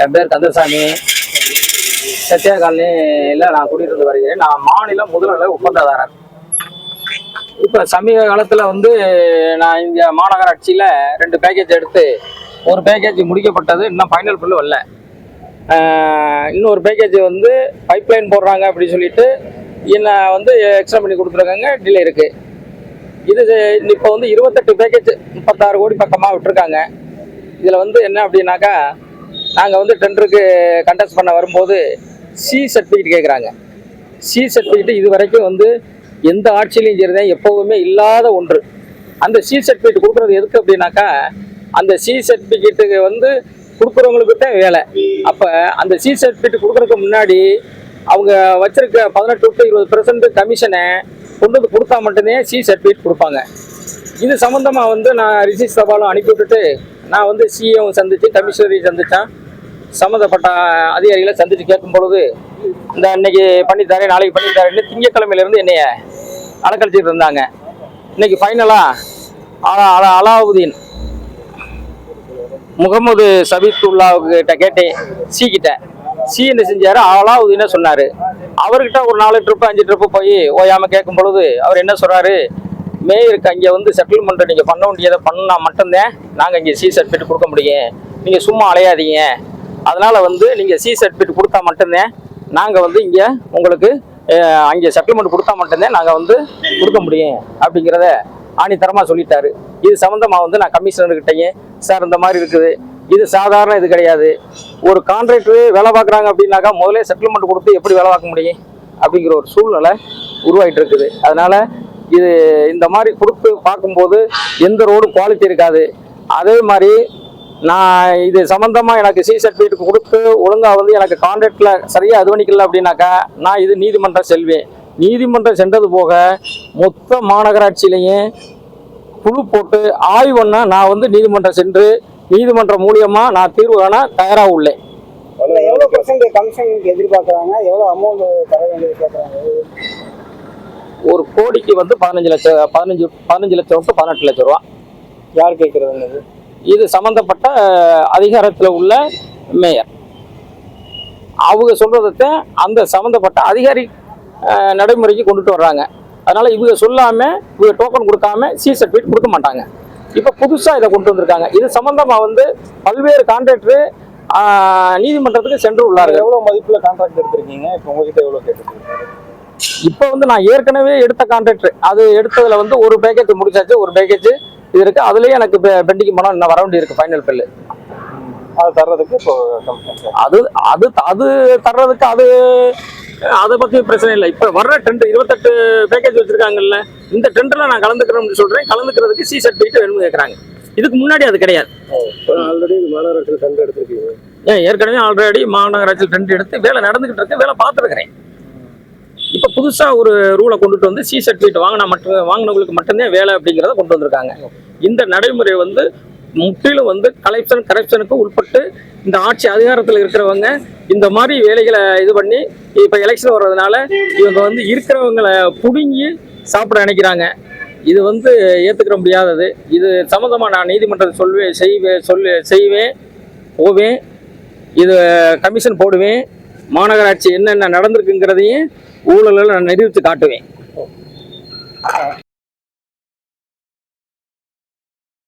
என் பேர் கந்தசாமி. சத்யா காலனியில் நான் குடியிருந்து வருகிறேன். நான் மாநில முதல்வர் ஒப்பந்ததாரர் இப்போ சமீப காலத்தில் வந்து நான் இங்கே மாநகராட்சியில் ரெண்டு பேக்கேஜ் எடுத்து ஒரு பேக்கேஜ் முடிக்கப்பட்டது இன்னும் ஃபைனல் பில்லு வரல. இன்னொரு பேக்கேஜ் வந்து பைப்லைன் போடுறாங்க அப்படின்னு சொல்லிட்டு என்ன வந்து எக்ஸ்ட்ரா பண்ணி கொடுத்துருக்காங்க டிலே இருக்குது இது இப்போ வந்து இருபத்தெட்டு பேக்கேஜ் முப்பத்தாறு கோடி பக்கமாக விட்டுருக்காங்க. இதில் வந்து என்ன அப்படின்னாக்கா நாங்கள் வந்து டெண்டருக்கு கண்டஸ்ட் பண்ண வரும்போது சி சர்டிஃபிகேட் கேட்குறாங்க சி சர்டிஃபிகேட் இது வரைக்கும் வந்து எந்த ஆட்சியிலையும் சரிதான் எப்போவுமே இல்லாத ஒன்று. அந்த சி சர்டிஃபிகேட் கொடுக்குறது எதுக்கு அப்படின்னாக்கா அந்த சி சர்டிஃபிகேட்டுக்கு வந்து கொடுக்குறவங்களுக்கு தான் வேலை. அப்போ அந்த சி சர்டிஃபிகேட் கொடுக்குறதுக்கு முன்னாடி அவங்க வச்சிருக்க பதினெட்டு டு இருபது பெர்சன்ட் கமிஷனை கொண்டு வந்து கொடுத்தா மட்டும்தான் சி சர்டிஃபிகேட் கொடுப்பாங்க. இது சம்மந்தமாக வந்து நான் ரிசீஸ் சவாலும் அனுப்பி விட்டுட்டு நான் வந்து சிஏவும் சந்தித்து கமிஷனரையும் சந்தித்தேன் சம்மந்தப்பட்ட அதிகாரிகளை சந்தித்து கேட்கும் பொழுது இந்த இன்னைக்கு பண்ணித்தரேன் நாளைக்கு பண்ணித்தரேன்னு திங்கக்கிழமையிலேருந்து என்னைய அலக்கழிச்சிட்டு இருந்தாங்க. இன்னைக்கு ஃபைனலாக அலா அலா அலாவுதீன் முகமது சபீத்துல்லாவுக்கிட்ட கேட்டேன். சி கிட்ட. சி என்ன செஞ்சார்? அலாவுதீனை சொன்னார். அவர்கிட்ட ஒரு நாலு ட்ரிப்பு அஞ்சு ட்ரிப்பு போய் ஓயாமல் கேட்கும் பொழுது அவர் என்ன சொல்கிறாரு மேயருக்கு அங்கே வந்து செட்டில்மெண்ட் நீங்கள் பண்ண வேண்டியதை பண்ணால் மட்டும்தான் நாங்கள் இங்கே சி சர்டிஃபிகேட் கொடுக்க முடியும். நீங்கள் சும்மா அலையாதீங்க. அதனால் வந்து நீங்கள் சி சர்டிஃபிகேட் கொடுத்தா மட்டும்தான் நாங்கள் வந்து இங்கே உங்களுக்கு அங்கே செட்டில்மெண்ட் கொடுத்தா மட்டும்தான் நாங்கள் வந்து கொடுக்க முடியும் அப்படிங்கிறத ஆணித்தரமாக சொல்லிட்டாரு. இது சம்மந்தமாக வந்து நான் கமிஷனர்கிட்டையும் சார் இந்த மாதிரி இருக்குது. இது சாதாரண இது கிடையாது. ஒரு கான்ட்ராக்டர் வேலை பார்க்குறாங்க அப்படின்னாக்கா முதல்ல செட்டில்மெண்ட் கொடுத்து எப்படி வேலை பார்க்க முடியும்? அப்படிங்கிற ஒரு சூழ்நிலை உருவாகிட்டு இருக்குது அதனால் இது இந்த மாதிரி கொடுத்து பார்க்கும்போது எந்த ரோடும் குவாலிட்டி இருக்காது. அதே மாதிரி நான் இது சம்மந்தமாக எனக்கு சி சர்டிஃபிகேட் கொடுத்து ஒழுங்காக வந்து எனக்கு கான்ட்ராக்டில் சரியாக பண்ணிக்கல அப்படின்னாக்கா நான் இது நீதிமன்றம் செல்வேன். நீதிமன்றம் சென்றது போக மொத்த மாநகராட்சியிலையும் குழு போட்டு ஆய்வு பண்ண நான் வந்து நீதிமன்றம் சென்று நீதிமன்றம் மூலியமா நான் தீர்வு காண தயாராக உள்ளேன். இல்ல எவ்வளவு பர்சன்ட் கமிஷன் எதிர்பார்க்கறாங்க? எவ்வளவு அமௌண்ட் தர வேண்டியது கேட்கறாங்க ஒரு கோடிக்கு வந்து பதினஞ்சு லட்சம் பதினஞ்சு பதினஞ்சு லட்சம் டு பதினெட்டு லட்சம் ரூபா. யார் கேட்கறதுங்கிறது இது சம்பந்தப்பட்ட அதிகாரத்தில் உள்ள மேயர். அவங்க சொல்றதை அந்த சம்பந்தப்பட்ட அதிகாரி நடைமுறைக்கு கொண்டுட்டு வர்றாங்க. அதனால இவங்க சொல்லாம இவங்க டோக்கன் கொடுக்காம சி சர்டிஃபிகேட் கொடுக்க மாட்டாங்க. இப்போ புதுசாக இதை கொண்டு வந்திருக்காங்க. இது சம்பந்தமா வந்து பல்வேறு கான்ட்ராக்டர் நீதிமன்றத்துக்கு சென்று உள்ளார்கள். எவ்வளவு மதிப்புல கான்ட்ராக்ட் எடுத்திருக்கீங்க? இப்போ உங்ககிட்ட எவ்வளவு கேட்டுருக்கீங்க? இப்போ வந்து நான் ஏற்கனவே எடுத்த கான்ட்ராக்டர் அது எடுத்ததுல வந்து ஒரு பேக்கேஜ் முடிச்சாச்சு ஒரு பேக்கேஜ் இது இருக்கு. அதுலயே எனக்கு பெண்டிங் பணம் இன்னும் வர வேண்டி இருக்கு ஃபைனல் பில்லு அதை தர்றதுக்கு இப்போ அது அது அது தர்றதுக்கு அது அதை பத்தி பிரச்சனை இல்லை. இப்போ வர்ற டெண்டர் இருபத்தெட்டு பேக்கேஜ் வச்சிருக்காங்கல்ல இந்த டெண்டர்ல நான் கலந்துக்கிறேன்னு சொல்றேன். கலந்துக்கிறதுக்கு சி சர்டிஃபிகேட் வேணும்னு கேட்குறாங்க இதுக்கு முன்னாடி அது கிடையாது. ஆல்ரெடி மாநகராட்சியில் டெண்டர் எடுத்திருக்கீங்க. ஏன் ஏற்கனவே ஆல்ரெடி மாநகராட்சியில் டெண்டர் எடுத்து வேலை நடந்துகிட்டு இருக்கு வேலை பார்த்துருக்கிறேன் புதுசாக ஒரு ரூலை கொண்டுட்டு வந்து சி சர்டிஃபிகேட் வாங்கினா மட்டும் வாங்கினவங்களுக்கு மட்டும்தான் வேலை அப்படிங்கிறத கொண்டு வந்திருக்காங்க. இந்த நடைமுறை வந்து முற்றிலும் வந்து கலெக்ஷன் கரப்ஷனுக்கு உட்பட்டு இந்த ஆட்சி அதிகாரத்தில் இருக்கிறவங்க இந்த மாதிரி வேலைகளை இது பண்ணி இப்போ எலெக்ஷன் வர்றதுனால இவங்க வந்து இருக்கிறவங்களை புடுங்கி சாப்பிட நினைக்கிறாங்க. இது வந்து ஏற்றுக்கிற முடியாதது. இது சம்மந்தமாக நான் நீதிமன்றத்தை சொல்வேன் செய்வேன் சொல்லு செய்வேன் போவேன் இது கமிஷன் போடுவேன் மாநகராட்சி என்னென்ன நடந்திருக்குங்கிறதையும் ஊழலில் நான் நிரூபித்து காட்டுவேன்.